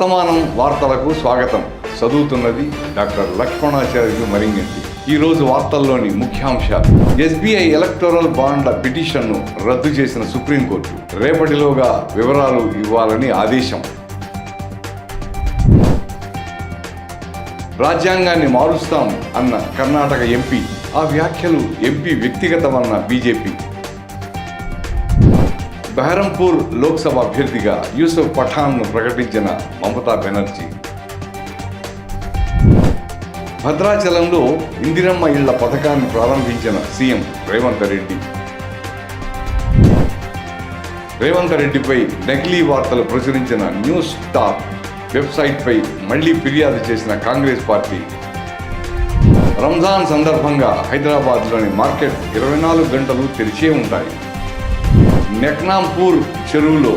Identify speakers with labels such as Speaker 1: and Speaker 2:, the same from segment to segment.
Speaker 1: వర్తమానం వార్తలకు స్వాగతం. చదువుతున్నది డాక్టర్ లక్ష్మణాచార్యులు మరింగంటి. ఈరోజు వార్తల్లోని ముఖ్యాంశాలు. ఎస్బీఐ ఎలక్టోరల్ బాండ్ల పిటిషన్ను రద్దు చేసిన సుప్రీంకోర్టు. రేపటిలోగా వివరాలు ఇవ్వాలని ఆదేశం. రాజ్యాంగాన్ని మారుస్తాం అన్న కర్ణాటక ఎంపీ. ఆ వ్యాఖ్యలు ఎంపీ వ్యక్తిగతమన్న బీజేపీ. బహరంపూర్ లోక్సభ అభ్యర్థిగా యూసుఫ్ పఠాన్ను ప్రకటించిన మమతా బెనర్జీ. భద్రాచలంలో ఇందిరమ్మ ఇళ్ళ పథకాన్ని ప్రారంభించిన సీఎం రేవంత్ రెడ్డి. రేవంత్ రెడ్డిపై నకిలీ వార్తలు ప్రచురించిన న్యూస్ టాప్ వెబ్సైట్పై మళ్ళీ ఫిర్యాదు చేసిన కాంగ్రెస్ పార్టీ. రంజాన్ సందర్భంగా హైదరాబాద్లోని మార్కెట్ ఇరవై నాలుగు గంటలు తెరిచే ఉంటాయి. నెక్నాంపూర్ చెరువులో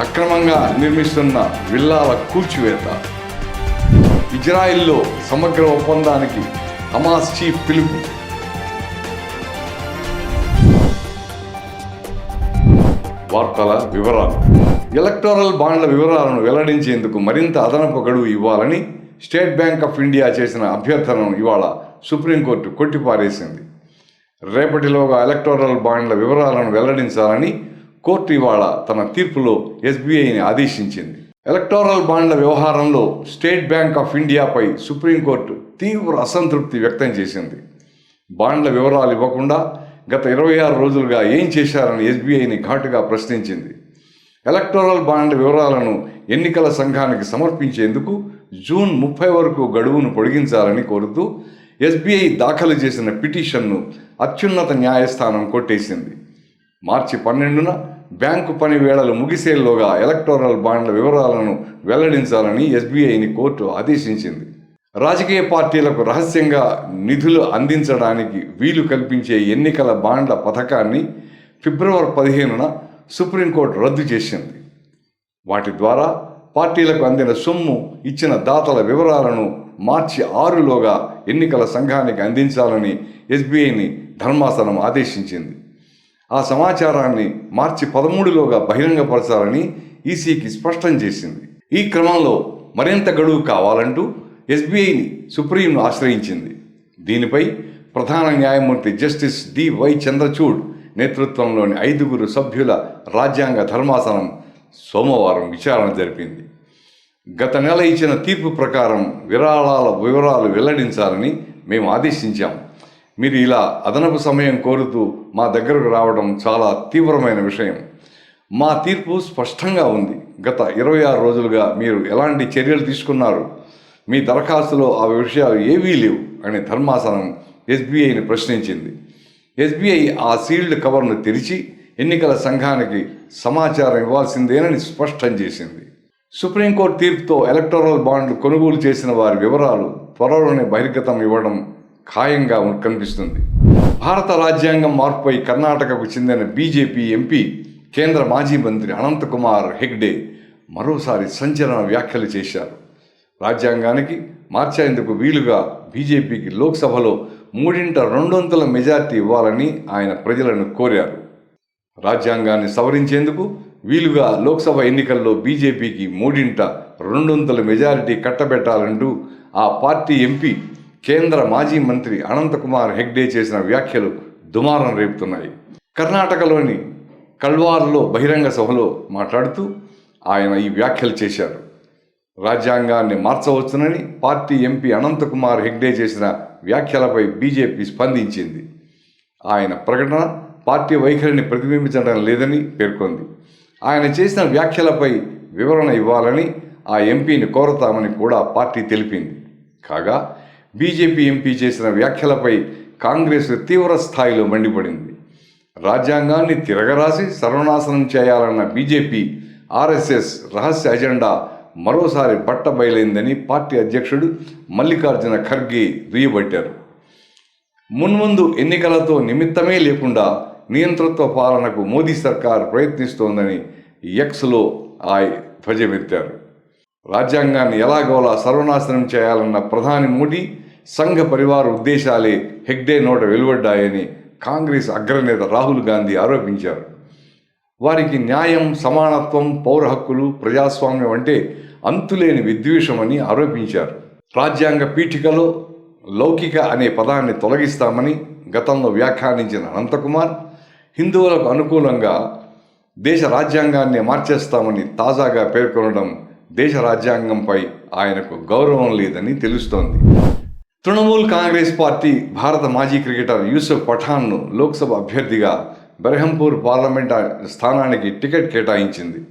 Speaker 1: అక్రమంగా నిర్మిస్తున్న విల్లాల కూల్చివేత. ఇజ్రాయిల్లో సమగ్ర ఒప్పందానికి హమాస్ చీఫ్ పిలుపు. వార్తల వివరాలు. ఎలక్టోరల్ బాండ్ల వివరాలను వెల్లడించేందుకు మరింత అదనపు గడువు ఇవ్వాలని స్టేట్ బ్యాంక్ ఆఫ్ ఇండియా చేసిన అభ్యర్థనను ఇవాళ సుప్రీంకోర్టు కొట్టిపారేసింది. రేపటిలోగా ఎలక్టోరల్ బాండ్ల వివరాలను వెల్లడించాలని కోర్టు ఇవాళ తన తీర్పులో ఎస్బీఐని ఆదేశించింది. ఎలక్టోరల్ బాండ్ల వ్యవహారంలో స్టేట్ బ్యాంక్ ఆఫ్ ఇండియాపై సుప్రీంకోర్టు తీవ్ర అసంతృప్తి వ్యక్తం చేసింది. బాండ్ల వివరాలు ఇవ్వకుండా గత ఇరవై ఆరు రోజులుగా ఏం చేశారని ఎస్బీఐని ఘాటుగా ప్రశ్నించింది. ఎలక్టోరల్ బాండ్ వివరాలను ఎన్నికల సంఘానికి సమర్పించేందుకు జూన్ ముప్పై వరకు గడువును పొడిగించాలని కోరుతూ ఎస్బీఐ దాఖలు చేసిన పిటిషన్ను అత్యున్నత న్యాయస్థానం కొట్టేసింది. మార్చి పన్నెండున బ్యాంకు పని వేళలు ముగిసేలోగా ఎలక్టోరల్ బాండ్ల వివరాలను వెల్లడించాలని ఎస్బీఐని కోర్టు ఆదేశించింది. రాజకీయ పార్టీలకు రహస్యంగా నిధులు అందించడానికి వీలు కల్పించే ఎన్నికల బాండ్ల పథకాన్ని ఫిబ్రవరి పదిహేనున సుప్రీంకోర్టు రద్దు చేసింది. వాటి ద్వారా పార్టీలకు అందిన సొమ్ము ఇచ్చిన దాతల వివరాలను మార్చి ఆరులోగా ఎన్నికల సంఘానికి అందించాలని ఎస్బీఐని ధర్మాసనం ఆదేశించింది. ఆ సమాచారాన్ని మార్చి పదమూడులోగా బహిరంగపరచాలని ఈసీకి స్పష్టం చేసింది. ఈ క్రమంలో మరింత గడువు కావాలంటూ ఎస్బీఐని సుప్రీంను ఆశ్రయించింది. దీనిపై ప్రధాన న్యాయమూర్తి జస్టిస్ డి వై చంద్రచూడ్ నేతృత్వంలోని ఐదుగురు సభ్యుల రాజ్యాంగ ధర్మాసనం సోమవారం విచారణ జరిపింది. గత నెల ఇచ్చిన తీర్పు ప్రకారం విరాళాల వివరాలు వెల్లడించాలని మేము ఆదేశించాం. మీరు ఇలా అదనపు సమయం కోరుతూ మా దగ్గరకు రావడం చాలా తీవ్రమైన విషయం. మా తీర్పు స్పష్టంగా ఉంది. గత ఇరవై ఆరు రోజులుగా మీరు ఎలాంటి చర్యలు తీసుకున్నారు? మీ దరఖాస్తులో ఆ విషయాలు ఏవీ లేవు అని ధర్మాసనం ఎస్బీఐని ప్రశ్నించింది. ఎస్బీఐ ఆ సీల్డ్ కవర్ను తెరిచి ఎన్నికల సంఘానికి సమాచారం ఇవ్వాల్సిందేనని స్పష్టం చేసింది. సుప్రీంకోర్టు తీర్పుతో ఎలక్టోరల్ బాండ్లు కొనుగోలు చేసిన వారి వివరాలు త్వరలోనే బహిర్గతం ఇవ్వడం ఖాయంగా కనిపిస్తుంది. భారత రాజ్యాంగం మార్పుపై కర్ణాటకకు చెందిన బీజేపీ ఎంపీ కేంద్ర మాజీ మంత్రి అనంతకుమార్ హెగ్డే మరోసారి సంచలన వ్యాఖ్యలు చేశారు. రాజ్యాంగానికి మార్చేందుకు వీలుగా బీజేపీకి లోక్సభలో మూడింట రెండొంతుల మెజార్టీ ఇవ్వాలని ఆయన ప్రజలను కోరారు. రాజ్యాంగాన్ని సవరించేందుకు వీలుగా లోక్సభ ఎన్నికల్లో బీజేపీకి మూడింట రెండొంతుల మెజారిటీ కట్టబెట్టాలంటూ ఆ పార్టీ ఎంపీ కేంద్ర మాజీ మంత్రి అనంతకుమార్ హెగ్డే చేసిన వ్యాఖ్యలు దుమారం రేపుతున్నాయి. కర్ణాటకలోని కల్వార్లో బహిరంగ సభలో మాట్లాడుతూ ఆయన ఈ వ్యాఖ్యలు చేశారు. రాజ్యాంగాన్ని మార్చవచ్చునని పార్టీ ఎంపీ అనంతకుమార్ హెగ్డే చేసిన వ్యాఖ్యలపై బీజేపీ స్పందించింది. ఆయన ప్రకటన పార్టీ వైఖరిని ప్రతిబింబించడం లేదని పేర్కొంది. ఆయన చేసిన వ్యాఖ్యలపై వివరణ ఇవ్వాలని ఆ ఎంపీని కోరతామని కూడా పార్టీ తెలిపింది. కాగా బీజేపీ ఎంపీ చేసిన వ్యాఖ్యలపై కాంగ్రెస్ తీవ్ర స్థాయిలో మండిపడింది. రాజ్యాంగాన్ని తిరగరాసి సర్వనాశనం చేయాలన్న బీజేపీ ఆర్ఎస్ఎస్ రహస్య ఎజెండా మరోసారి బట్టబయలైందని పార్టీ అధ్యక్షుడు మల్లికార్జున ఖర్గే దుయ్యబట్టారు. మున్ముందు ఎన్నికలతో నిమిత్తమే లేకుండా నియంతృత్వ పాలనకు మోదీ సర్కార్ ప్రయత్నిస్తోందని ఎక్స్లో ఆయ్ ధ్వజమెత్తారు. రాజ్యాంగాన్ని ఎలాగోలా సర్వనాశనం చేయాలన్న ప్రధాని మోడీ సంఘ పరివార ఉద్దేశాలే హెగ్డే నోట వెలువడ్డాయని కాంగ్రెస్ అగ్రనేత రాహుల్ గాంధీ ఆరోపించారు. వారికి న్యాయం సమానత్వం పౌర హక్కులు ప్రజాస్వామ్యం అంటే అంతులేని విద్వేషమని ఆరోపించారు. రాజ్యాంగ పీఠికలో లౌకిక అనే పదాన్ని తొలగిస్తామని గతంలో వ్యాఖ్యానించిన అనంతకుమార్ హిందువులకు అనుకూలంగా దేశ రాజ్యాంగాన్ని మార్చేస్తామని తాజాగా పేర్కొనడం దేశ రాజ్యాంగంపై ఆయనకు గౌరవం లేదని తెలుస్తోంది. తృణమూల్ కాంగ్రెస్ పార్టీ భారత మాజీ క్రికెటర్ యూసుఫ్ పఠాన్ను లోక్సభ అభ్యర్థిగా బెర్హంపూర్ పార్లమెంట్ స్థానానికి టికెట్ కేటాయించింది.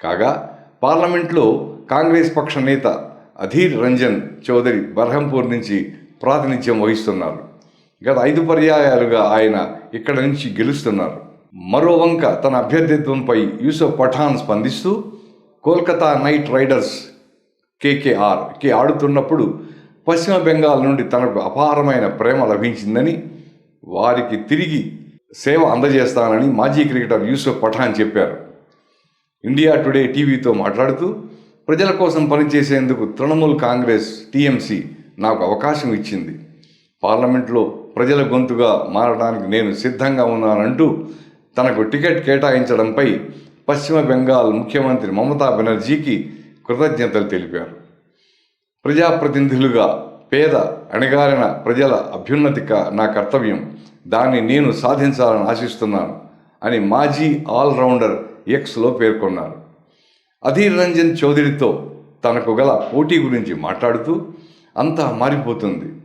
Speaker 1: కాగా పార్లమెంట్లో కాంగ్రెస్ పక్ష నేత అధీర్ రంజన్ చౌదరి బర్హంపూర్ నుంచి ప్రాతినిధ్యం వహిస్తున్నారు. గత ఐదు పర్యాయాలుగా ఆయన ఇక్కడ నుంచి గెలుస్తున్నారు. మరో వంక తన అభ్యర్థిత్వంపై యూసఫ్ పఠాన్ స్పందిస్తూ కోల్కతా నైట్ రైడర్స్ కేకేఆర్కి ఆడుతున్నప్పుడు పశ్చిమ బెంగాల్ నుండి తనకు అపారమైన ప్రేమ లభించిందని వారికి తిరిగి సేవ అందజేస్తానని మాజీ క్రికెటర్ యూసఫ్ పఠాన్ చెప్పారు. ఇండియా టుడే టీవీతో మాట్లాడుతూ ప్రజల కోసం పనిచేసేందుకు తృణమూల్ కాంగ్రెస్ టీఎంసీ నాకు అవకాశం ఇచ్చింది. పార్లమెంట్లో ప్రజల గొంతుగా మారడానికి నేను సిద్ధంగా ఉన్నానంటూ తనకు టికెట్ కేటాయించడంపై పశ్చిమ బెంగాల్ ముఖ్యమంత్రి మమతా బెనర్జీకి కృతజ్ఞతలు తెలిపారు. ప్రజాప్రతినిధులుగా పేద అణగారిన ప్రజల అభ్యున్నతి నా కర్తవ్యం. దాన్ని నేను సాధించాలని ఆశిస్తున్నాను అని మాజీ ఆల్రౌండర్ ఎక్స్లో పేర్కొన్నారు. అధీర్ రంజన్ చౌదరితో తనకు గల పోటీ గురించి మాట్లాడుతూ అంతా మారిపోతుంది.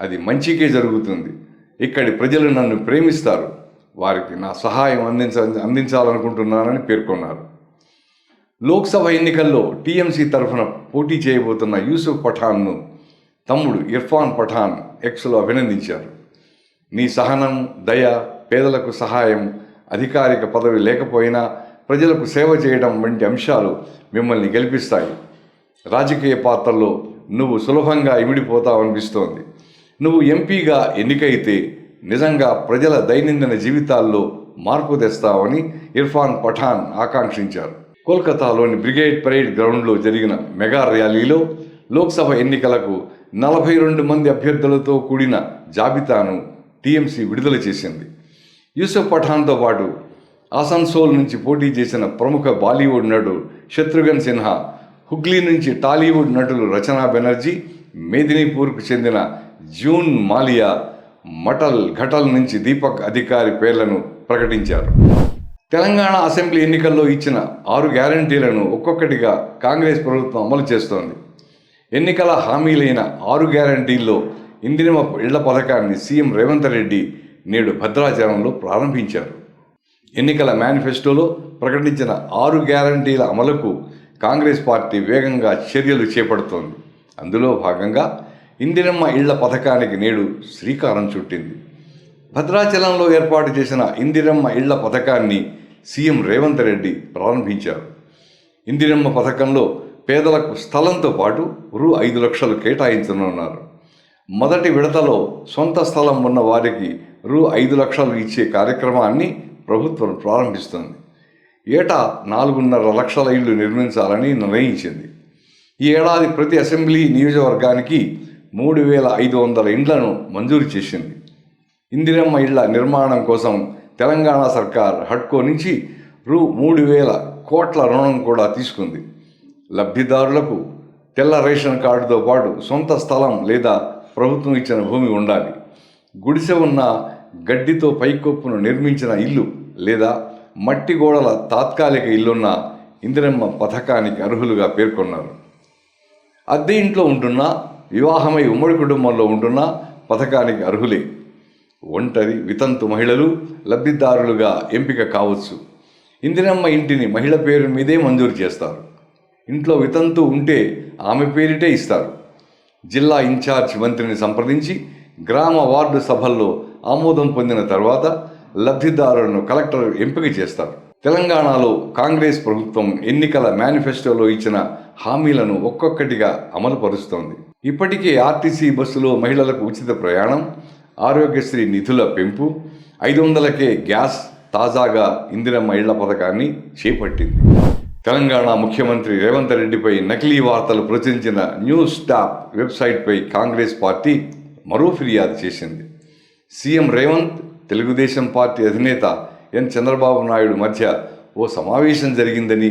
Speaker 1: అది మంచికే జరుగుతుంది. ఇక్కడి ప్రజలు నన్ను ప్రేమిస్తారు. వారికి నా సహాయం అందించ అందించాలనుకుంటున్నానని పేర్కొన్నారు. లోక్సభ ఎన్నికల్లో టీఎంసీ తరఫున పోటీ చేయబోతున్న యూసుఫ్ పఠాన్ను తమ్ముడు ఇర్ఫాన్ పఠాన్ ఎక్స్లో అభినందించారు. నీ సహనం దయ పేదలకు సహాయం అధికారిక పదవి లేకపోయినా ప్రజలకు సేవ చేయడం వంటి అంశాలు మిమ్మల్ని గెలిపిస్తాయి. రాజకీయ పాత్రలో నువ్వు సులభంగా ఇమిడిపోతావనిపిస్తోంది. నువ్వు ఎంపీగా ఎన్నికైతే నిజంగా ప్రజల దైనందిన జీవితాల్లో మార్పు తెస్తావని ఇర్ఫాన్ పఠాన్ ఆకాంక్షించారు. కోల్కతాలోని బ్రిగేడ్ పరేడ్ గ్రౌండ్లో జరిగిన మెగా ర్యాలీలో లోక్సభ ఎన్నికలకు నలభై రెండు మంది అభ్యర్థులతో కూడిన జాబితాను టీఎంసీ విడుదల చేసింది. యూసఫ్ పఠాన్తో పాటు ఆసన్సోల్ నుంచి పోటీ చేసిన ప్రముఖ బాలీవుడ్ నటుడు శత్రుఘ్న్ సిన్హా హుగ్లీ నుంచి టాలీవుడ్ నటులు రచనా బెనర్జీ మేదినీపూర్కు చెందిన జూన్ మాలియా మటల్ ఘటల్ నుంచి దీపక్ అధికారి పేర్లను ప్రకటించారు. తెలంగాణ అసెంబ్లీ ఎన్నికల్లో ఇచ్చిన ఆరు గ్యారంటీలను ఒక్కొక్కటిగా కాంగ్రెస్ ప్రభుత్వం అమలు చేస్తోంది. ఎన్నికల హామీలైన ఆరు గ్యారంటీల్లో ఇందిరమ ఇళ్ళ పథకాన్ని సీఎం రేవంత్ రెడ్డి నేడు భద్రాచలంలో ప్రారంభించారు. ఎన్నికల మేనిఫెస్టోలో ప్రకటించిన ఆరు గ్యారంటీల అమలుకు కాంగ్రెస్ పార్టీ వేగంగా చర్యలు చేపడుతోంది. అందులో భాగంగా ఇందిరమ్మ ఇళ్ళ పథకానికి నేడు శ్రీకారం చుట్టింది. భద్రాచలంలో ఏర్పాటు చేసిన ఇందిరమ్మ ఇళ్ళ పథకాన్ని సీఎం రేవంత్ రెడ్డి ప్రారంభించారు. ఇందిరమ్మ పథకంలో పేదలకు స్థలంతో పాటు రూ ఐదు లక్షలు కేటాయించనున్నారు. మొదటి విడతలో సొంత స్థలం ఉన్న వారికి రూ ఐదు లక్షలు ఇచ్చే కార్యక్రమాన్ని ప్రభుత్వం ప్రారంభిస్తుంది. ఏటా నాలుగున్నర లక్షల ఇళ్ళు నిర్మించాలని నిర్ణయించింది. ఈ ఏడాది ప్రతి అసెంబ్లీ నియోజకవర్గానికి మూడు వేల ఐదు వందల ఇండ్లను మంజూరు చేసింది. ఇందిరమ్మ ఇళ్ళ నిర్మాణం కోసం తెలంగాణ సర్కార్ హడ్కో నుంచి రూ మూడు వేల కోట్ల రుణం కూడా తీసుకుంది. లబ్ధిదారులకు తెల్ల రేషన్ కార్డుతో పాటు సొంత స్థలం లేదా ప్రభుత్వం ఇచ్చిన భూమి ఉండాలి. గుడిసె ఉన్న గడ్డితో పైకప్పును నిర్మించిన ఇల్లు లేదా మట్టి గోడల తాత్కాలిక ఇల్లున్న ఇందిరమ్మ పథకానికి అర్హులుగా పేర్కొన్నారు. అద్దె ఇంట్లో ఉంటున్నా వివాహమై ఉమ్మడి కుటుంబంలో ఉంటున్న పథకానికి అర్హులే. ఒంటరి వితంతు మహిళలు లబ్ధిదారులుగా ఎంపిక కావచ్చు. ఇందిరమ్మ ఇంటిని మహిళ పేరు మీదే మంజూరు చేస్తారు. ఇంట్లో వితంతు ఉంటే ఆమె పేరిటే ఇస్తారు. జిల్లా ఇన్ఛార్జ్ మంత్రిని సంప్రదించి గ్రామ వార్డు సభల్లో ఆమోదం పొందిన తర్వాత లబ్ధిదారులను కలెక్టర్ ఎంపిక చేస్తారు. తెలంగాణలో కాంగ్రెస్ ప్రభుత్వం ఎన్నికల మేనిఫెస్టోలో ఇచ్చిన హామీలను ఒక్కొక్కటిగా అమలుపరుస్తోంది. ఇప్పటికే ఆర్టీసీ బస్సులో మహిళలకు ఉచిత ప్రయాణం ఆరోగ్యశ్రీ నిధుల పెంపు ఐదు వందలకే గ్యాస్ తాజాగా ఇందిరమ్మ మహిళ పథకాన్ని చేపట్టింది. తెలంగాణ ముఖ్యమంత్రి రేవంత్ రెడ్డిపై నకిలీ వార్తలు ప్రచురించిన న్యూస్ స్టాప్ వెబ్సైట్పై కాంగ్రెస్ పార్టీ మరో ఫిర్యాదు చేసింది. సీఎం రేవంత్ తెలుగుదేశం పార్టీ అధినేత ఎన్ చంద్రబాబు నాయుడు మధ్య ఓ సమావేశం జరిగిందని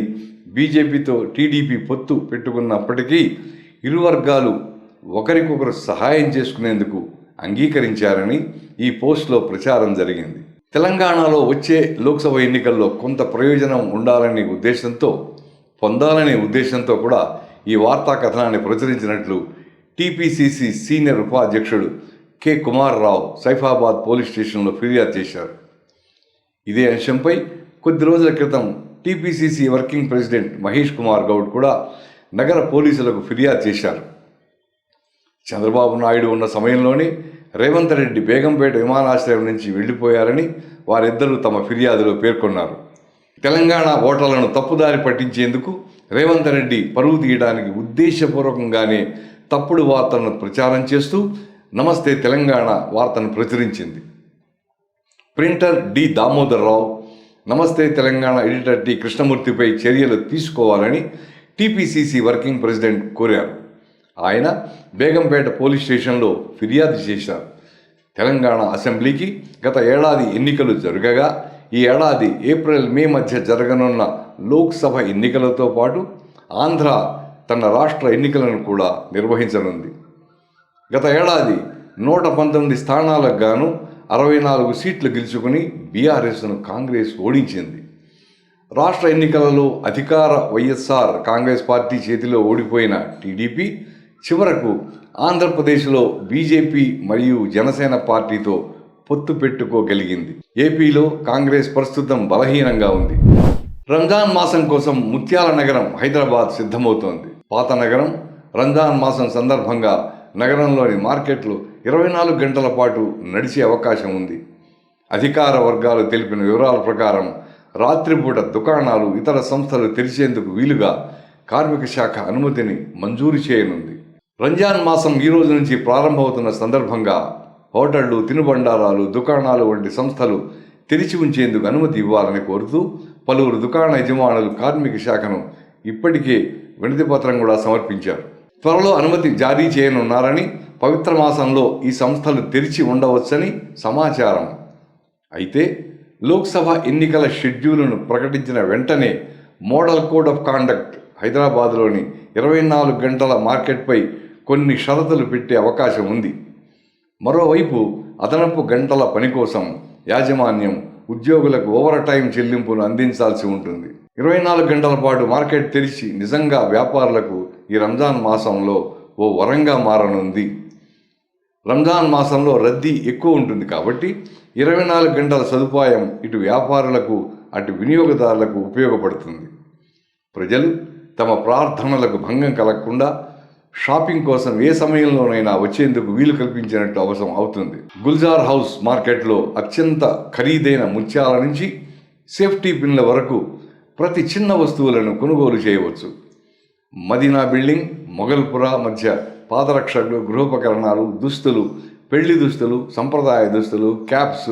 Speaker 1: బీజేపీతో టీడీపీ పొత్తు పెట్టుకున్నప్పటికీ ఇరు వర్గాలు ఒకరికొకరు సహాయం చేసుకునేందుకు అంగీకరించారని ఈ పోస్టులో ప్రచారం జరిగింది. తెలంగాణలో వచ్చే లోక్సభ ఎన్నికల్లో కొంత ప్రయోజనం ఉండాలనే ఉద్దేశంతో పొందాలనే ఉద్దేశంతో కూడా ఈ వార్తా కథనాన్ని ప్రచురించినట్లు టీపీసీసీ సీనియర్ ఉపాధ్యక్షుడు కె. కుమార్ రావు సైఫాబాద్ పోలీస్ స్టేషన్లో ఫిర్యాదు చేశారు. ఇదే అంశంపై కొద్ది రోజుల క్రితం TPCC working president Mahesh Kumar Goud కూడా నగర పోలీసులకు ఫిర్యాదు చేశారు. చంద్రబాబు నాయుడు ఉన్న సమయంలోనే రేవంత్ రెడ్డి బేగంపేట విమానాశ్రయం నుంచి వెళ్ళిపోయారని వారిద్దరూ తమ ఫిర్యాదులో పేర్కొన్నారు. తెలంగాణ ఓటర్లను తప్పుదారి పట్టించేందుకు రేవంత్ రెడ్డి పరువు తీయడానికి ఉద్దేశపూర్వకంగానే తప్పుడు వార్తలను ప్రచారం చేస్తూ నమస్తే తెలంగాణ వార్తను ప్రచురించింది. ప్రింటర్ డి దామోదర్ రావు నమస్తే తెలంగాణ ఎడిటర్ టి కృష్ణమూర్తిపై చర్యలు తీసుకోవాలని టీపీసీసీ వర్కింగ్ ప్రెసిడెంట్ కోరారు. ఆయన బేగంపేట పోలీస్ స్టేషన్లో ఫిర్యాదు చేశారు. తెలంగాణ అసెంబ్లీకి గత ఏడాది ఎన్నికలు జరగగా ఈ ఏడాది ఏప్రిల్ మే మధ్య జరగనున్న లోక్సభ ఎన్నికలతో పాటు ఆంధ్ర తన రాష్ట్ర ఎన్నికలను కూడా నిర్వహించనుంది. గత ఏడాది నూట పంతొమ్మిది స్థానాలకు గాను అరవై నాలుగు సీట్లు గెలుచుకుని బీఆర్ఎస్ను కాంగ్రెస్ ఓడించింది. రాష్ట్ర ఎన్నికలలో అధికార వైఎస్ఆర్ కాంగ్రెస్ పార్టీ చేతిలో ఓడిపోయిన టీడీపీ చివరకు ఆంధ్రప్రదేశ్లో బీజేపీ మరియు జనసేన పార్టీతో పొత్తు పెట్టుకోగలిగింది. ఏపీలో కాంగ్రెస్ ప్రస్తుతం బలహీనంగా ఉంది. రంజాన్ మాసం కోసం ముత్యాల నగరం హైదరాబాద్ సిద్ధమవుతోంది. పాత నగరం రంజాన్ మాసం సందర్భంగా నగరంలోని మార్కెట్లు ఇరవై నాలుగు గంటల పాటు నడిచే అవకాశం ఉంది. అధికార వర్గాలు తెలిపిన వివరాల ప్రకారం రాత్రిపూట దుకాణాలు ఇతర సంస్థలు తెరిచేందుకు వీలుగా కార్మిక శాఖ అనుమతిని మంజూరు చేయనుంది. రంజాన్ మాసం ఈ రోజు నుంచి ప్రారంభమవుతున్న సందర్భంగా హోటళ్ళు తినుబండారాలు దుకాణాలు వంటి సంస్థలు తెరిచి ఉంచేందుకు అనుమతి ఇవ్వాలని కోరుతూ పలువురు దుకాణ యజమానులు కార్మిక శాఖను ఇప్పటికే వినతి పత్రం కూడా సమర్పించారు. త్వరలో అనుమతి జారీ చేయనున్నారని పవిత్ర మాసంలో ఈ సంస్థలు తెరిచి ఉండవచ్చని సమాచారం. అయితే లోక్సభ ఎన్నికల షెడ్యూలను ప్రకటించిన వెంటనే మోడల్ కోడ్ ఆఫ్ కాండక్ట్ హైదరాబాద్లోని ఇరవై నాలుగు గంటల మార్కెట్పై కొన్ని షరతులు పెట్టే అవకాశం ఉంది. మరోవైపు అదనపు గంటల పని కోసం యాజమాన్యం ఉద్యోగులకు ఓవర్ టైం చెల్లింపును అందించాల్సి ఉంటుంది. ఇరవై నాలుగు గంటల పాటు మార్కెట్ తెరిచి నిజంగా వ్యాపారులకు ఈ రంజాన్ మాసంలో ఓ వరంగా మారనుంది. రంజాన్ మాసంలో రద్దీ ఎక్కువ ఉంటుంది కాబట్టి ఇరవై నాలుగు గంటల సదుపాయం ఇటు వ్యాపారులకు అటు వినియోగదారులకు ఉపయోగపడుతుంది. ప్రజలు తమ ప్రార్థనలకు భంగం కలగకుండా షాపింగ్ కోసం ఏ సమయంలోనైనా వచ్చేందుకు వీలు కల్పించినట్టు అవసరం అవుతుంది. గుల్జార్ హౌస్ మార్కెట్లో అత్యంత ఖరీదైన ముత్యాల నుంచి సేఫ్టీ పిన్ల వరకు ప్రతి చిన్న వస్తువులను కొనుగోలు చేయవచ్చు. మదీనా బిల్డింగ్ మొగల్పుర మధ్య పాదరక్షలు గృహోపకరణాలు దుస్తులు పెళ్ళి దుస్తులు సంప్రదాయ దుస్తులు క్యాప్స్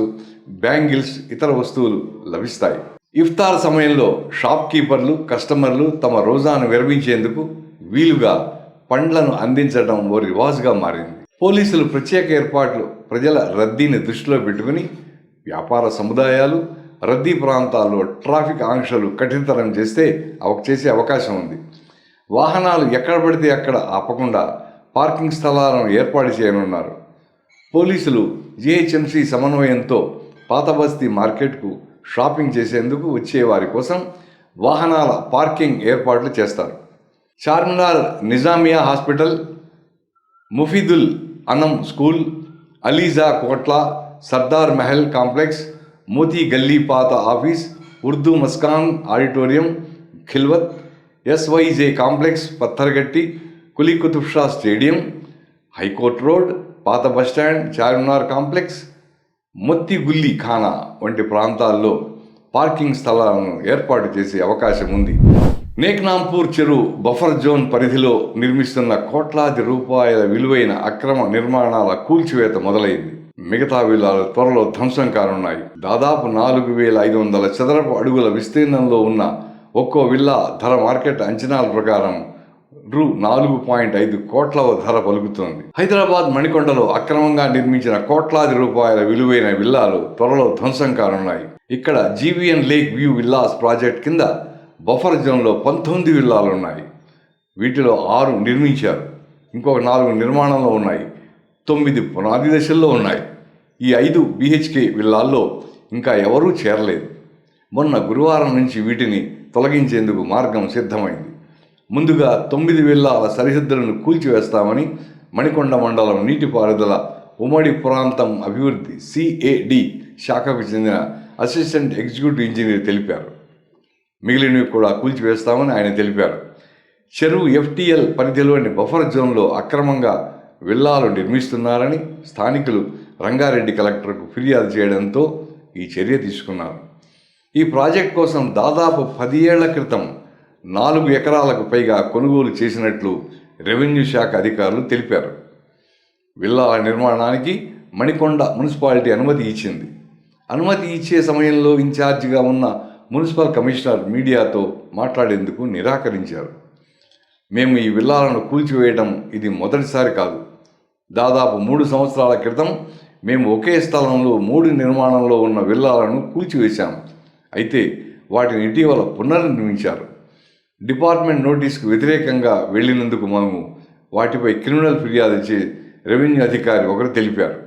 Speaker 1: బ్యాంగిల్స్ ఇతర వస్తువులు లభిస్తాయి. ఇఫ్తార్ సమయంలో షాప్ కీపర్లు కస్టమర్లు తమ రోజాను విరమించేందుకు వీలుగా పండ్లను అందించడం ఓ రివాజ్గా మారింది. పోలీసులు ప్రత్యేక ఏర్పాట్లు ప్రజల రద్దీని దృష్టిలో పెట్టుకుని వ్యాపార సముదాయాలు రద్దీ ప్రాంతాల్లో ట్రాఫిక్ ఆంక్షలు కఠినతరం చేస్తే చేసే అవకాశం ఉంది. వాహనాలు ఎక్కడ పడితే అక్కడ ఆపకుండా పార్కింగ్ స్థలాలను ఏర్పాటు చేయనున్నారు. పోలీసులు జిహెచ్ఎంసి సమన్వయంతో పాత బస్తీ మార్కెట్కు షాపింగ్ చేసేందుకు వచ్చే వారి కోసం వాహనాల పార్కింగ్ ఏర్పాట్లు చేస్తారు. చార్మినార్ నిజామియా హాస్పిటల్ ముఫీదుల్ అనం స్కూల్ అలీజా కోట్ల సర్దార్ మహల్ కాంప్లెక్స్ మోతీ గల్లీ పాత office Urdu Muskan auditorium Khilwat SYJ complex Pattharghatti Quli Shah stadium High Court road పాత bus stand Charminar complex Mottigalli Khana వంటి ప్రాంతాల్లో పార్కింగ్ స్థలాలను ఏర్పాటు చేసే అవకాశం ఉంది. నేక్నాంపూర్ చెరువు బఫర్ జోన్ పరిధిలో నిర్మిస్తున్న కోట్లాది రూపాయల విలువైన అక్రమ నిర్మాణాల కూల్చివేత మొదలైంది. మిగతా విల్లాలు త్వరలో ధ్వంసం కానున్నాయి. దాదాపు నాలుగు వేల ఐదు వందల చదరపు అడుగుల విస్తీర్ణంలో ఉన్న ఒక్కో విల్లా ధర మార్కెట్ అంచనాల ప్రకారం రూ నాలుగు పాయింట్ ఐదు కోట్ల ధర పలుకుతోంది. హైదరాబాద్ మణికొండలో అక్రమంగా నిర్మించిన కోట్లాది రూపాయల విలువైన విల్లాలు త్వరలో ధ్వంసం కానున్నాయి. ఇక్కడ GVN lake view villas project కింద బఫర్ జోన్లో పంతొమ్మిది విల్లాలు ఉన్నాయి. వీటిలో ఆరు నిర్మించారు. ఇంకొక నాలుగు నిర్మాణంలో ఉన్నాయి. తొమ్మిది పునాది దశల్లో ఉన్నాయి. ఈ ఐదు బీహెచ్కే విల్లాల్లో ఇంకా ఎవరూ చేరలేదు. మొన్న గురువారం నుంచి వీటిని తొలగించేందుకు మార్గం సిద్ధమైంది. ముందుగా తొమ్మిది విల్లాల సరిహద్దులను కూల్చివేస్తామని మణికొండ మండలం నీటిపారుదల ఉమ్మడి ప్రాంతం అభివృద్ధి సిఏడి శాఖకు చెందిన అసిస్టెంట్ ఎగ్జిక్యూటివ్ ఇంజనీర్ తెలిపారు. మిగిలినవి కూడా కూల్చివేస్తామని ఆయన తెలిపారు. చెరువు ఎఫ్టీఎల్ పరిధిలోని బఫర్ జోన్లో అక్రమంగా విల్లాలు నిర్మిస్తున్నారని స్థానికులు రంగారెడ్డి కలెక్టర్కు ఫిర్యాదు చేయడంతో ఈ చర్య తీసుకున్నారు. ఈ ప్రాజెక్ట్ కోసం దాదాపు పది ఏళ్ళ క్రితం నాలుగు ఎకరాలకు పైగా కొనుగోలు చేసినట్లు రెవెన్యూ శాఖ అధికారులు తెలిపారు. విల్లాల నిర్మాణానికి మణికొండ మున్సిపాలిటీ అనుమతి ఇచ్చింది. అనుమతి ఇచ్చే సమయంలో ఇన్ఛార్జిగా ఉన్న మున్సిపల్ కమిషనర్ మీడియాతో మాట్లాడేందుకు నిరాకరించారు. మేము ఈ విల్లాలను కూల్చివేయడం ఇది మొదటిసారి కాదు. దాదాపు మూడు సంవత్సరాల క్రితం మేము ఒకే స్థలంలో మూడు నిర్మాణంలో ఉన్న విల్లాలను కూల్చివేశాం. అయితే వాటిని ఇటీవల పునర్నిర్మించారు. డిపార్ట్మెంట్ నోటీస్కు వ్యతిరేకంగా వెళ్ళినందుకు మేము వాటిపై క్రిమినల్ ఫిర్యాదు చే రెవెన్యూ అధికారి ఒకరు తెలిపారు.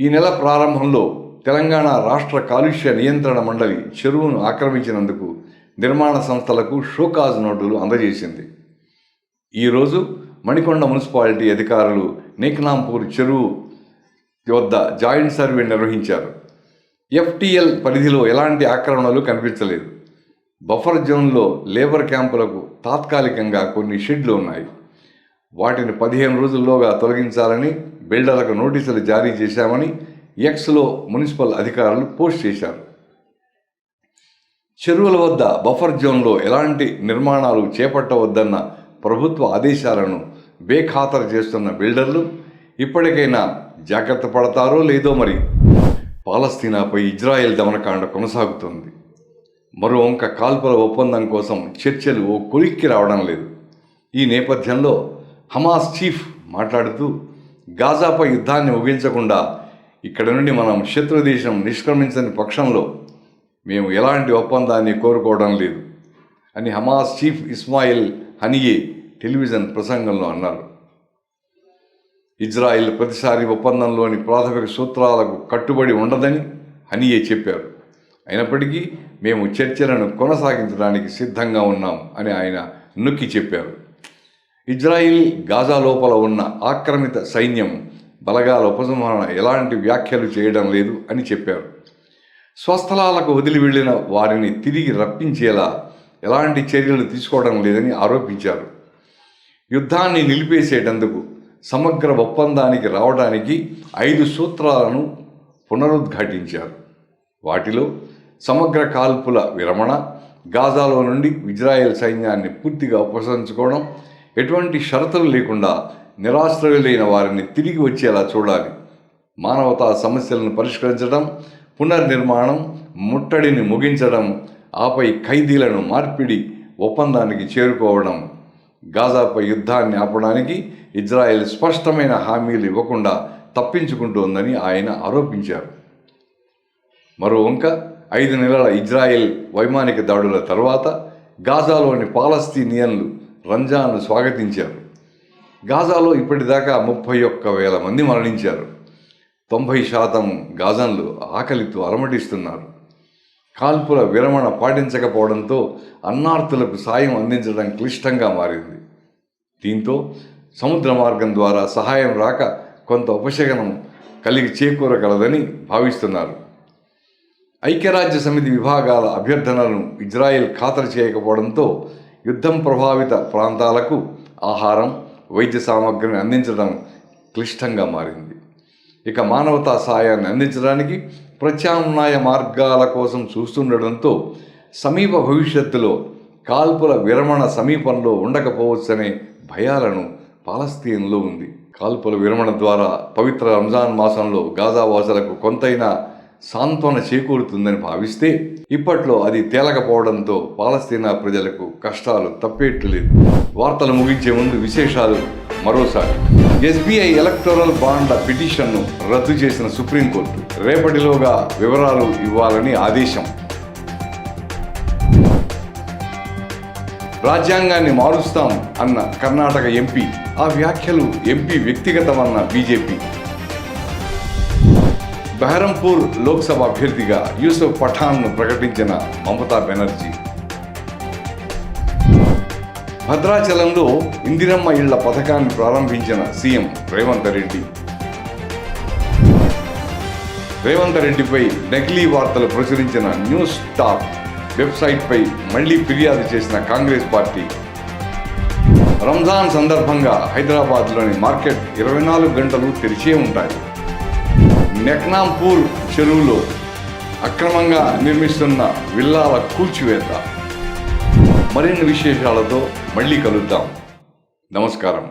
Speaker 1: ఈ నెల ప్రారంభంలో తెలంగాణ రాష్ట్ర కాలుష్య నియంత్రణ మండలి చెరువును ఆక్రమించినందుకు నిర్మాణ సంస్థలకు షోకాజ్ నోటులు అందజేసింది. ఈరోజు మణికొండ మున్సిపాలిటీ అధికారులు నేక్నాంపూర్ చెరువు వద్ద జాయింట్ సర్వే నిర్వహించారు. ఎఫ్టీఎల్ పరిధిలో ఎలాంటి ఆక్రమణలు కనిపించలేదు. బఫర్ జోన్లో లేబర్ క్యాంపులకు తాత్కాలికంగా కొన్ని షెడ్లు ఉన్నాయి. వాటిని పదిహేను రోజుల్లోగా తొలగించాలని బిల్డర్లకు నోటీసులు జారీ చేశామని ఎక్స్లో మున్సిపల్ అధికారులు పోస్ట్ చేశారు. చెరువుల వద్ద బఫర్ జోన్లో ఎలాంటి నిర్మాణాలు చేపట్టవద్దన్న ప్రభుత్వ ఆదేశాలను బేఖాతరు చేస్తున్న బిల్డర్లు ఇప్పటికైనా జాగ్రత్త పడతారో లేదో మరి పాలస్తీనాపై ఇజ్రాయెల్ దమనకాండ కొనసాగుతుంది. మరో వంక కాల్పుల ఒప్పందం కోసం చర్చలు ఓ కొలిక్కి రావడం లేదు. ఈ నేపథ్యంలో హమాస్ చీఫ్ మాట్లాడుతూ గాజాపై యుద్ధాన్ని ముగించకుండా ఇక్కడ నుండి మనం శత్రు దేశం నిష్క్రమించని పక్షంలో మేము ఎలాంటి ఒప్పందాన్ని కోరుకోవడం లేదు అని Hamas chief Ismail Haniyeh television ప్రసంగంలో అన్నారు. ఇజ్రాయిల్ ప్రతిసారి ఒప్పందంలోని ప్రాథమిక సూత్రాలకు కట్టుబడి ఉండదని హనియే చెప్పారు. అయినప్పటికీ మేము చర్చలను కొనసాగించడానికి సిద్ధంగా ఉన్నాం అని ఆయన నొక్కి చెప్పారు. ఇజ్రాయిల్ గాజా లోపల ఉన్న ఆక్రమిత సైన్యం బలగాల ఉపసంహరణ ఎలాంటి వ్యాఖ్యలు చేయడం లేదు అని చెప్పారు. స్వస్థలాలకు వదిలి వెళ్ళిన వారిని తిరిగి రప్పించేలా ఎలాంటి చర్యలు తీసుకోవడం లేదని ఆరోపించారు. యుద్ధాన్ని నిలిపేసేటందుకు సమగ్ర ఒప్పందానికి రావడానికి ఐదు సూత్రాలను పునరుద్ఘాటించారు. వాటిలో సమగ్ర కాల్పుల విరమణ గాజాలో నుండి ఇజ్రాయెల్ సైన్యాన్ని పూర్తిగా ఉపసంచుకోవడం ఎటువంటి షరతులు లేకుండా నిరాశ్రయులైన వారిని తిరిగి వచ్చేలా చూడాలి. మానవతా సమస్యలను పరిష్కరించడం పునర్నిర్మాణం ముట్టడిని ముగించడం ఆపై ఖైదీలను మార్పిడి ఒప్పందానికి చేరుకోవడం గాజాపై యుద్ధాన్ని ఆపడానికి ఇజ్రాయెల్ స్పష్టమైన హామీలు ఇవ్వకుండా తప్పించుకుంటోందని ఆయన ఆరోపించారు. మరో వంక ఐదు నెలల ఇజ్రాయెల్ వైమానిక దాడుల తర్వాత గాజాలోని పాలస్తీనియన్లు రంజాన్ను స్వాగతించారు. గాజాలో ఇప్పటిదాకా ముప్పై ఒక్క వేల మంది మరణించారు. తొంభై శాతం గాజన్లు ఆకలితో అలమటిస్తున్నారు కాల్పుల విరమణ పాటించకపోవడంతో అన్నార్థులకు సాయం అందించడం క్లిష్టంగా మారింది. దీంతో సముద్ర మార్గం ద్వారా సహాయం రాక కొంత ఉపశమనం కలిగి చేకూరగలదని భావిస్తున్నారు. ఐక్యరాజ్య సమితి విభాగాల అభ్యర్థనలను ఇజ్రాయెల్ ఖాతరు చేయకపోవడంతో యుద్ధం ప్రభావిత ప్రాంతాలకు ఆహారం వైద్య సామగ్రిని అందించడం క్లిష్టంగా మారింది. ఇక మానవతా సాయాన్ని అందించడానికి ప్రత్యామ్నాయ మార్గాల కోసం చూస్తుండడంతో సమీప భవిష్యత్తులో కాల్పుల విరమణ సమీపంలో ఉండకపోవచ్చనే భయాలను పాలస్తీన్లో ఉంది. కాల్పుల విరమణ ద్వారా పవిత్ర రంజాన్ మాసంలో గాజావాసులకు కొంతైనా సాంత్వన చేకూరుతుందని భావిస్తే ఇప్పట్లో అది తేలకపోవడంతో పాలస్తీనా ప్రజలకు కష్టాలు తప్పేట్లేదు. వార్తలు ముగించే ముందు విశేషాలు మరోసారి. ఎస్బీఐ ఎలక్టోరల్ బాండ్ల పిటిషన్ను రద్దు చేసిన సుప్రీంకోర్టు రేపటిలోగా వివరాలు ఇవ్వాలని ఆదేశం. రాజ్యాంగాన్ని మారుస్తాం అన్న కర్ణాటక ఎంపీ. ఆ వ్యాఖ్యలు ఎంపీ వ్యక్తిగతమన్న బీజేపీ. బెహరంపూర్ లోక్సభ అభ్యర్థిగా యూసఫ్ పఠాన్ను ప్రకటించిన మమతా బెనర్జీ. భద్రాచలంలో ఇందిరమ్మ ఇళ్ళ పథకాన్ని ప్రారంభించిన సీఎం రేవంత్ రెడ్డి. రేవంత్ రెడ్డిపై నకిలీ వార్తలు ప్రచురించిన న్యూస్ స్టార్ వెబ్సైట్పై మళ్ళీ ఫిర్యాదు చేసిన కాంగ్రెస్ పార్టీ. రంజాన్ సందర్భంగా హైదరాబాద్లోని మార్కెట్ ఇరవై నాలుగు గంటలు తెరిచే ఉంటాయి. నెక్నాంపూర్ చెరువులో అక్రమంగా నిర్మిస్తున్న విల్లాల కూల్చివేత. మరిన్ని విశేషాలతో మళ్ళీ కలుద్దాం. నమస్కారం.